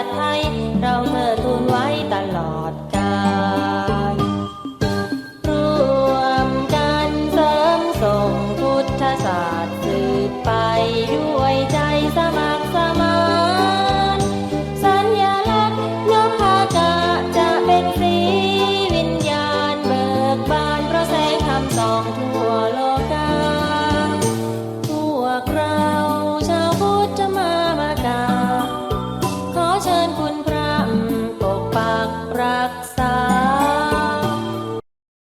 าไทย เราเมื่อทูลไว้ตลอดกาลรวมกันเสริมส่งพุทธศาสตร์สืบไป รักษ